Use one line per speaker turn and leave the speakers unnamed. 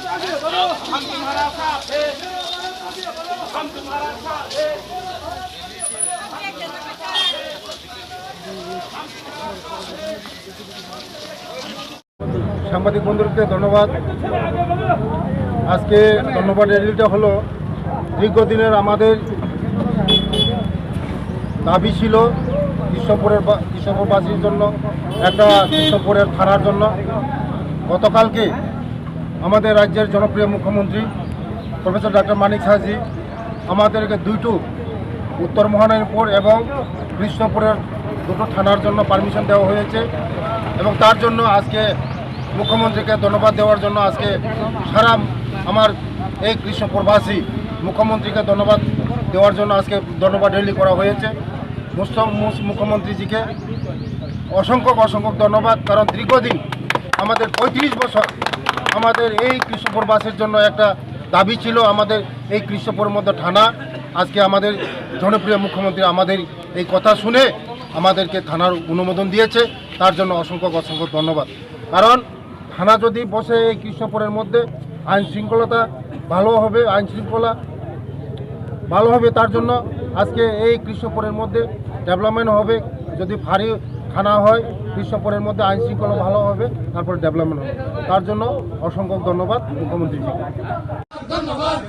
हम तुम्हारा साथ है हम तुम्हारा साथ है
সাংবাদিক বন্ধুকে ধন্যবাদ আজকে ধন্যবাদ র্যালিটা হলো দীর্ঘদিনের আমাদের দাবি ছিল কৃষ্ণপুরের বা- কৃষ্ণপুরবাসীর জন্য একটা কৃষ্ণপুরের থানার জন্য গতকালকে আমাদের রাজ্যের জনপ্রিয় মুখ্যমন্ত্রী, প্রফেসর ডক্টর মানিক সাহাজি আমাদেরকে দুইটো উত্তর মহানয়নপুর এবং কৃষ্ণপুরের দুটো থানার জন্য পারমিশন দেওয়া হয়েছে এবং তার জন্য আজকে মুখ্যমন্ত্রীকে ধন্যবাদ দেওয়ার জন্য আজকে সারা আমার এই কৃষ্ণপুরবাসী মুখ্যমন্ত্রীকে ধন্যবাদ দেওয়ার জন্য আজকে ধন্যবাদ র্যালি করা হয়েছে। মুখ্যমন্ত্রীজিকে অসংখ্য অসংখ্য ধন্যবাদ, কারণ দীর্ঘদিন আমাদের পঁয়ত্রিশ বছর আমাদের এই কৃষ্ণপুরবাসীর জন্য একটা দাবি ছিল আমাদের এই কৃষ্ণপুরের মধ্যে থানা। আজকে আমাদের জনপ্রিয় মুখ্যমন্ত্রী আমাদের এই কথা শুনে আমাদেরকে থানার অনুমোদন দিয়েছে। তার জন্য অসংখ্য অসংখ্য ধন্যবাদ। কারণ থানা যদি বসে এই কৃষ্ণপুরের মধ্যে, আইন শৃঙ্খলতা ভালো হবে, আইন শৃঙ্খলা ভালো হবে, তার জন্য আজকে এই কৃষ্ণপুরের মধ্যে ডেভেলপমেন্ট হবে। যদি ফাঁড়ি থানা হয় বিশ্বপরের মধ্যে আইন শৃঙ্খলা ভালো হবে তারপর ডেভেলপমেন্ট হবে। তার জন্য অসংখ্য ধন্যবাদ মুখ্যমন্ত্রীজিকে
ধন্যবাদ।